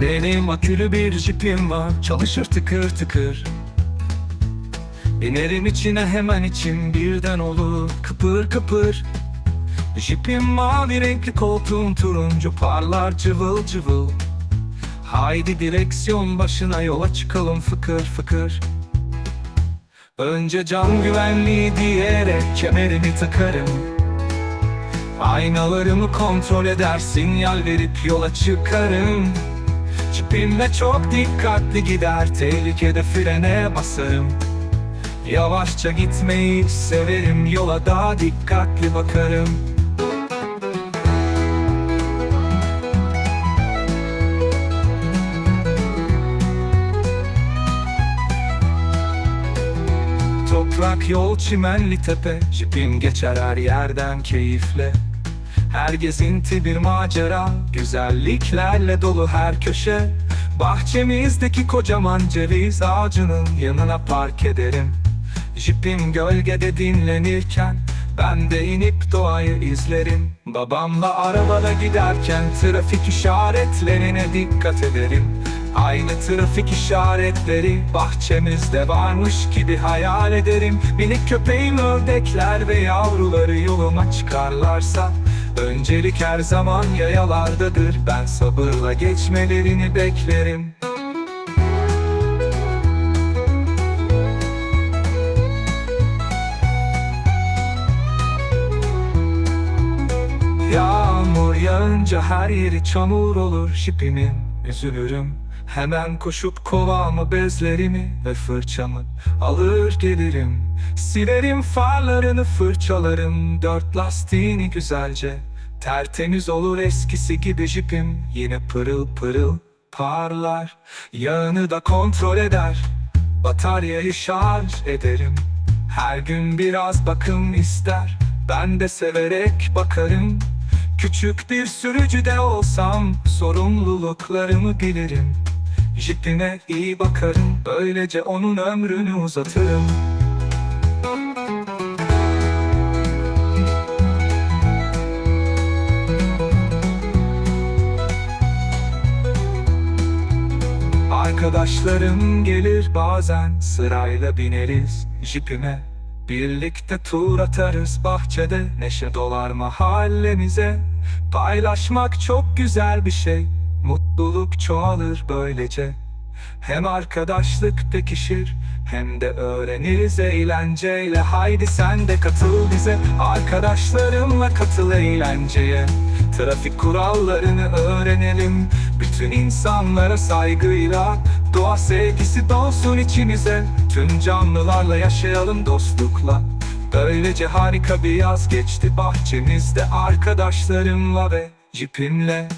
Benim akülü bir jipim var. Çalışır tıkır tıkır. Binerim içine hemen içim birden olur. Kıpır kıpır. Jipim mavi renkli koltuğum turuncu parlar cıvıl cıvıl. Haydi direksiyon başına yola çıkalım fıkır fıkır. Önce cam güvenliği diyerek kemerimi takarım Aynalarımı kontrol eder sinyal verip yola çıkarım Çipimle çok dikkatli gider tehlikede frene basarım. Yavaşça gitmeyi severim yola daha dikkatli bakarım. Toprak yol çimenli tepe Jipim geçer her yerden keyifle Her gezinti bir macera Güzelliklerle dolu her köşe. Bahçemizdeki kocaman ceviz ağacının yanına park ederim. Jipim gölgede dinlenirken ben de inip doğayı izlerim. Babamla arabada giderken trafik işaretlerine dikkat ederim. Aynı trafik işaretleri bahçemizde varmış gibi hayal ederim. Minik köpeğim ördekler ve yavruları yoluma çıkarlarsa Öncelik her zaman yayalardadır. Ben sabırla geçmelerini beklerim. Yağmur yağınca her yeri çamur olur. Şipimin Üzülürüm hemen koşup kovamı bezlerimi ve fırçamı. Alır gelirim Silerim farlarını fırçalarım. Dört lastiğini güzelce Tertemiz olur eskisi gibi jipim. Yine pırıl pırıl parlar Yağını da kontrol eder. Bataryayı şarj ederim. Her gün biraz bakım ister. Ben de severek bakarım. Küçük bir sürücü de olsam Sorumluluklarımı bilirim Jipime iyi bakarım Böylece onun ömrünü uzatırım. Arkadaşlarım gelir bazen sırayla bineriz jipime. Birlikte tur atarız bahçede neşe dolar mahallemize Paylaşmak çok güzel bir şey mutluluk çoğalır böylece. Hem arkadaşlık pekişir hem de öğreniriz eğlenceyle. Haydi sen de katıl bize arkadaşlarımla katıl eğlenceye. Trafik kurallarını öğrenelim Bütün insanlara saygıyla. Doğa sevgisi dolsun içimize Tüm canlılarla yaşayalım dostlukla. Böylece harika bir yaz geçti bahçemizde Arkadaşlarımla ve cipimle